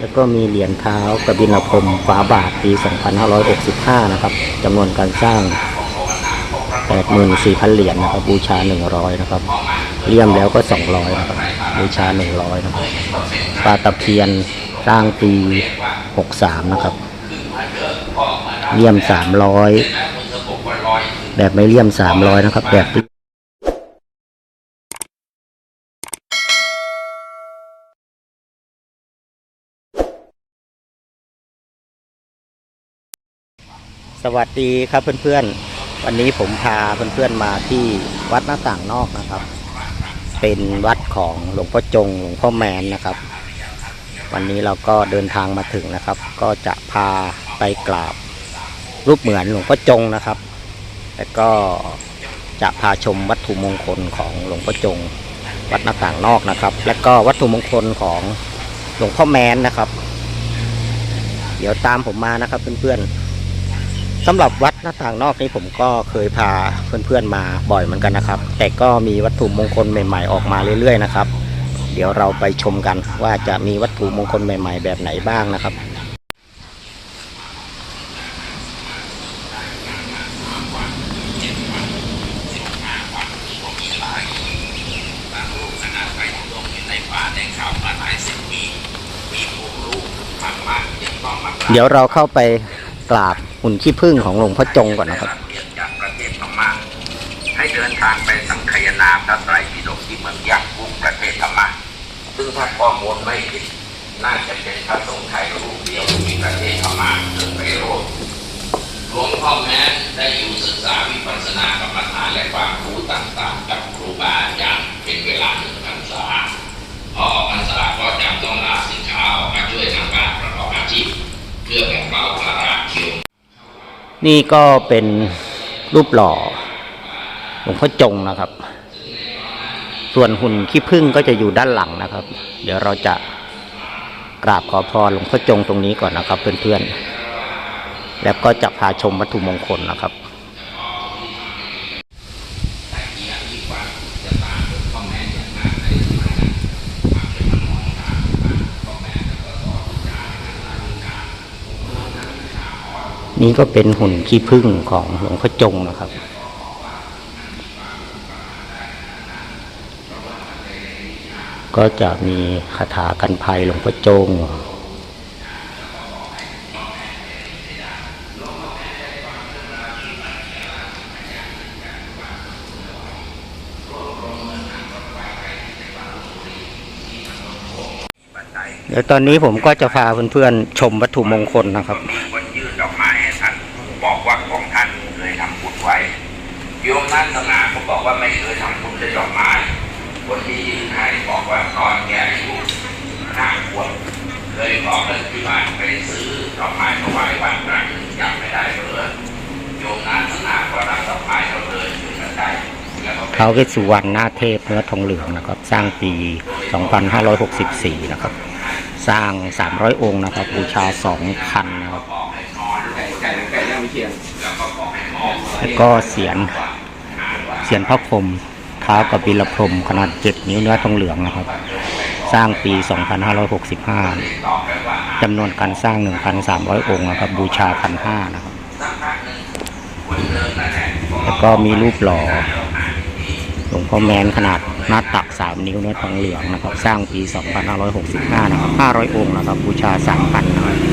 แล้วก็มีเหรียญเท้ากระบินลพรมฝาบาทปี 2565 นะครับจำนวนการสร้าง 84,000 เหรียญนะครับ บูชา 100 นะครับเลี่ยมแล้วก็ 200 นะครับ บูชา 100 นะครับปลาตะเพียนสร้างปี 63 นะครับเลี่ยม 300 แบบไม่เลี่ยม 300 นะครับ แบบ สวัสดีครับเพื่อนๆ วันนี้ผมพาเพื่อนๆมาที่วัดหน้าต่างนอกนะครับ เป็นวัดของหลวงพ่อจงหลวงพ่อแมนนะครับ วันนี้เราก็เดินทางมาถึงนะครับ ก็จะพาไปกราบรูปเหมือนหลวงพ่อจงนะครับ แล้วก็จะพาชมวัตถุมงคลของหลวงพ่อจง วัดหน้าต่างนอกนะครับ และก็วัตถุมงคลของหลวงพ่อแมนนะครับ เดี๋ยวตามผมมานะครับเพื่อนๆ สำหรับวัดหน้าต่างนอกนี้ผมก็เคยพาเพื่อนๆมาบ่อยเหมือนกันนะครับ แต่ก็มีวัตถุมงคลใหม่ๆออกมาเรื่อยๆนะครับ เดี๋ยวเราไปชมกันว่าจะมีวัตถุมงคลใหม่ ๆ แบบไหนบ้างนะครับเดี๋ยวเราเข้าไปกราบ หุ่นขี้ผึ้งของหลวงพ่อจงก่อนนะครับเรียนจากประเทศพม่าให้เดินทางไปสังคายนาพระไตรปิฎกที่เมืองยักษ์กรุงประเทศพม่าซึ่งถ้าข้อมูลไม่ผิดน่าจะเป็นพระสงฆ์ไทยรูปเดียวที่ประเทศพม่าคือไปโรดหลวงพ่อแม้ได้อยู่ศึกษาวิปัสสนากรรมฐานและความรู้ต่างๆกับ นี่ก็เป็นรูปหล่อหลวงพ่อจงนะครับ ส่วนหุ่นขี้ผึ้งก็จะอยู่ด้านหลังนะครับ เดี๋ยวเราจะกราบขอพรหลวงพ่อจงตรงนี้ก่อนนะครับ เพื่อนๆ แล้วก็จะพาชมวัตถุมงคลนะครับ นี่ก็เป็นหุ่นขี้ผึ้งของหลวงพ่อจงนะครับ ก็จะมีคาถากันภัยหลวงพ่อจง เดี๋ยวตอนนี้ผมก็จะพาเพื่อนๆชมวัตถุมงคลนะครับ บอกว่าของท่านเคยทำบุญไว้โยมนันสนาก็บอกว่าไม่เคยทำบุญด้วยดอกไม้คนที่ยืนให้บอกว่าตอนแกอายุห้าขวบเคยขอเงินที่บ้านไปซื้อดอกไม้ถวายวัดครั้นึ่งจำไม่ได้เลยโยมนันสนาก็รับดอกไม้เขาเลยขึ้นได้แล้วก็ไปท้าเวสสุวรรณหน้าเทพเนื้อทองเหลืองนะครับ สร้างปี 2564 นะครับ สร้าง 300 องค์นะครับ บูชา 2,000 นะครับ แล้วก็เสียนเสียนพระพรหมเท้ากับบิลพรหมขนาด7นิ้วเนื้อทองเหลืองนะครับ สร้างปี 2565จำนวนการสร้าง 1,300 องค์นะครับ บูชา 1,500 นะครับ แล้วก็มีรูปหล่อหลวงพ่อแมนขนาดหน้าตัก 3 นิ้วเนื้อทองเหลืองนะครับ สร้างปี 2565 นะครับ 500 องค์นะครับ บูชา 3,000นะครับ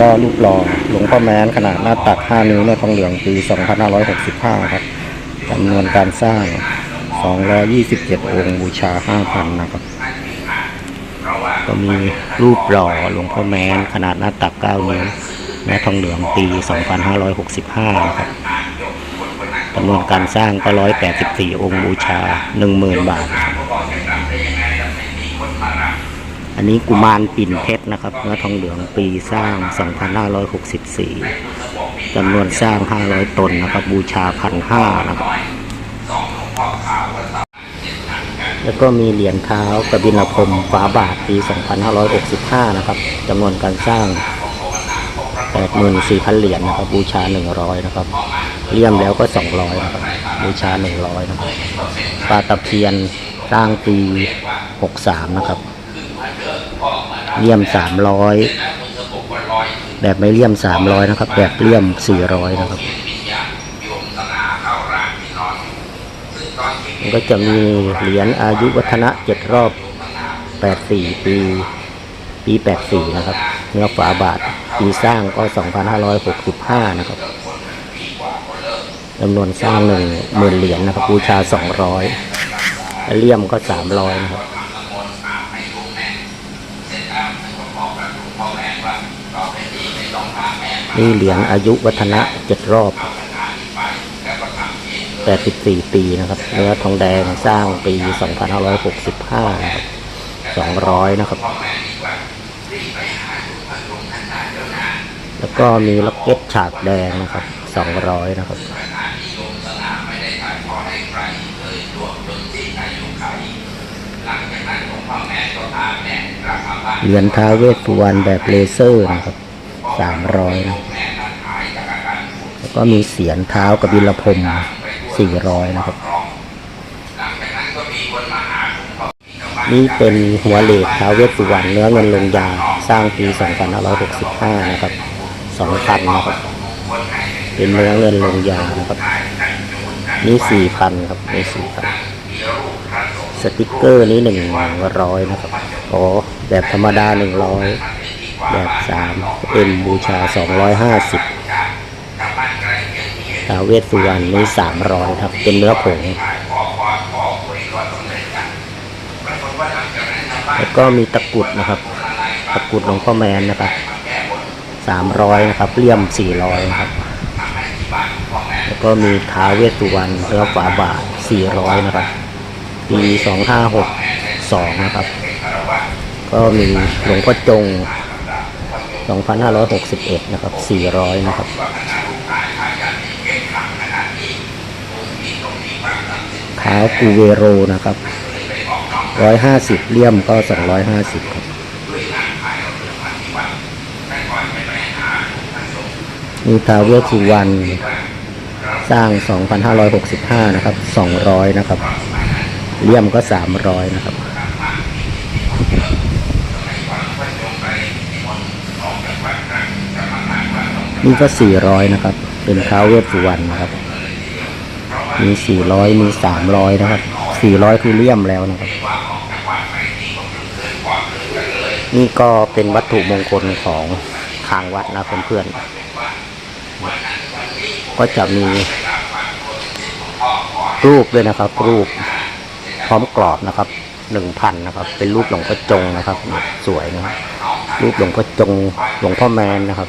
ก็รูปหล่อหลวงพ่อแม้นขนาดหน้าตัก 5 นิ้วเนื้อทองเหลืองปี 2565 ครับจำนวนการสร้าง 227 องค์บูชา 5,000 นะครับ ก็มีรูปหล่อหลวงพ่อแม้นขนาดหน้าตัก 9 นิ้วเนื้อทองเหลืองปี 2565 นะครับจำนวนการสร้างก็ 184 องค์บูชา 10,000 บาท อันนี้กุมารปิ่นเพชรนะครับเนื้อทองเหลืองปีสร้าง 2564จำนวนสร้าง 500 ตนนะครับ บูชา1,500นะครับแล้วก็มีเหรียญเท้ากบินพรมฝาบาทปี 2565 นะครับจำนวนการสร้าง 84,000 เหรียญนะครับ บูชา 100 นะครับเลี่ยมแล้วก็ 200 นะครับ บูชา 100 นะครับปลาตะเพียนสร้างปี 63 นะครับ เลี่ยมสามร้อยแบบไม่เลี่ยมสามร้อยนะครับ แบบเลี่ยมสี่ร้อยนะครับมันก็จะมีเหรียญอายุวัฒนะเจ็ดรอบแปดสี่ปีปีแปดสี่นะครับ เนื้อฝาบาทปีสร้างก็สองพันห้าร้อยหกสิบห้านะครับจำนวนสร้างหนึ่งหมื่นเหรียญนะครับบูชาสองร้อยเลี่ยมก็สามร้อยนะครับ นี่เหรียญอายุวัฒนะเจ็ดรอบ84ปีนะครับเนื้อทองแดงสร้างปี2565นะครับ200นะครับ แล้วก็มีล็อกเก็ตฉากแดงนะครับ200นะครับเหรียญท้าเวสสุวรรณแบบเลเซอร์นะครับ 300นะแล้วก็มีเสียนเท้ากบิลพรม400นะครับ นี่เป็นหัวเหล็กท้าเวสสุวรรณเนื้อเงินลงยาสร้างปี2565 นะครับ2,000นะครับ เป็นเนื้อเงินลงยานะครับ นี่4,000ครับนี่4,000สติกเกอร์นี้100นะครับ อ๋อ แบบธรรมดา100 แบบ3เป็นบูชา250ท้าเวสสุวรรณนี่สามร้อยครับ เป็นเนื้อผงแล้วก็มีตะกุดนะครับ ตะกุดหลวงพ่อแมนนะครับสามร้อยนะครับเลี่ยมสี่ร้อยครับ แล้วก็มีท้าเวสสุวรรณเนื้อฝาบาทสี่ร้อยนะครับปีสองห้าหกสองนะครับ ก็มีหลวงพ่อจง สองพันห้าร้อยหกสิบเอ็ดนะครับสี่ร้อยนะครับเท้ากูเวโรนะครับร้อยห้าสิบเลี่ยมก็สองร้อยห้าสิบครับ มีทาวเวสสุวรรณสร้าง 2,565 นะครับ 200 นะครับ เลี่ยมก็ 300 นะครับ นี่ก็400นะครับ เป็นท้าวเวสสุวรรณนะครับ มี400มี300นะครับ400คือเลี่ยมแล้วนะครับ นี่ก็เป็นวัตถุมงคลของทางวัดนะเพื่อนๆก็จะมีรูปด้วยนะครับ รูปพร้อมกรอบนะครับหนึ่งพันนะครับ เป็นรูปหลวงพ่อจงนะครับ สวยนะครับ รูปหลวงพ่อจงหลวงพ่อแมนนะครับ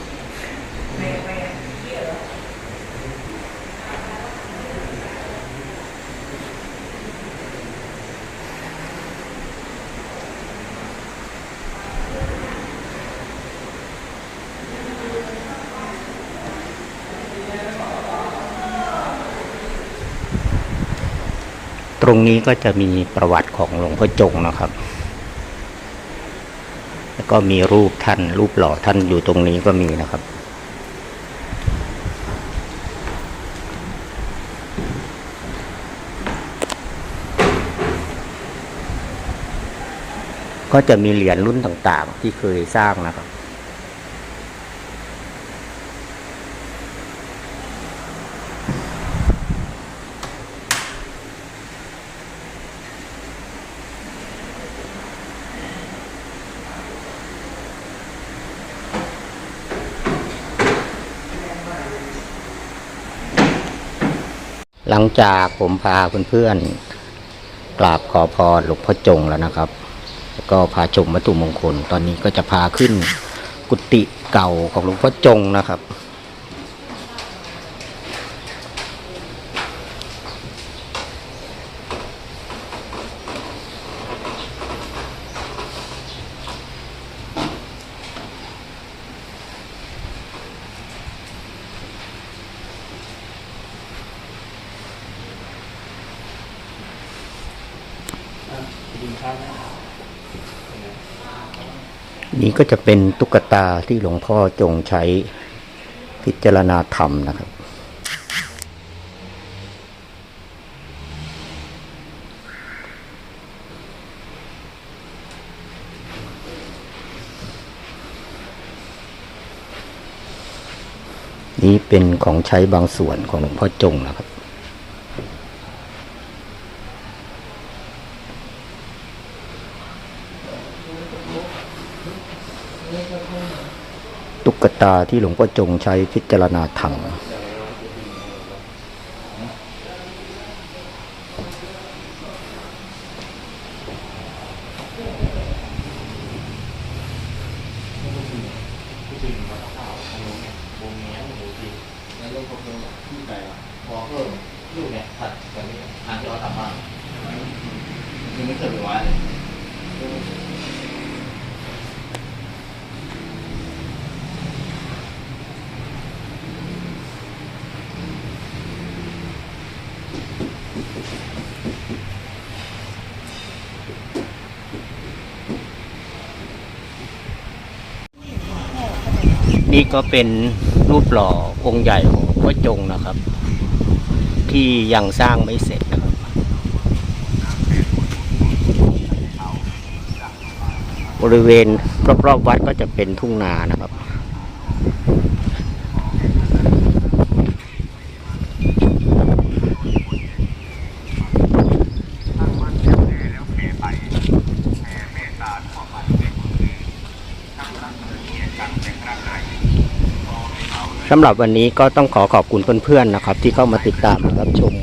ตรงนี้ก็จะมีประวัติของหลวงพ่อจงนะครับ แล้วก็มีรูปท่าน รูปหล่อท่านอยู่ตรงนี้ก็มีนะครับก็จะมีเหรียญรุ่นต่างๆ ที่เคยสร้างนะครับ หลังจากผมพาเพื่อนๆกราบขอพรหลวงพ่อจงแล้วนะครับ ก็พาชมวัตถุมงคล ตอนนี้ก็จะพาขึ้นกุฏิเก่าของหลวงพ่อจงนะครับ นี่ก็จะเป็นตุ๊กตาที่หลวงพ่อจงใช้พิจารณาธรรมนะครับ นี่เป็นของใช้บางส่วนของหลวงพ่อจงนะครับ ตุ๊กตาที่หลวงพ่อจงใช้พิจารณาธรรม พอเพิ่มลูกเนี่ยผัดแบบนี้ทางที่เราทำมายังไม่เคยไปว่าเลย นี่ก็เป็นรูปหล่อองค์ใหญ่ของพ่อจงนะครับ ที่ยังสร้างไม่เสร็จนะครับ บริเวณรอบๆวัดก็จะเป็นทุ่งนานะครับ สำหรับวันนี้ก็ต้องขอขอบคุณเพื่อนๆนะครับ ที่เข้ามาติดตามรับชม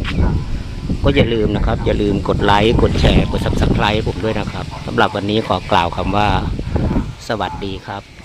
ก็อย่าลืมนะครับ อย่าลืมกดไลค์กดแชร์กด subscribe ผมด้วยนะครับสำหรับวันนี้ขอกล่าวคำว่า สวัสดีครับ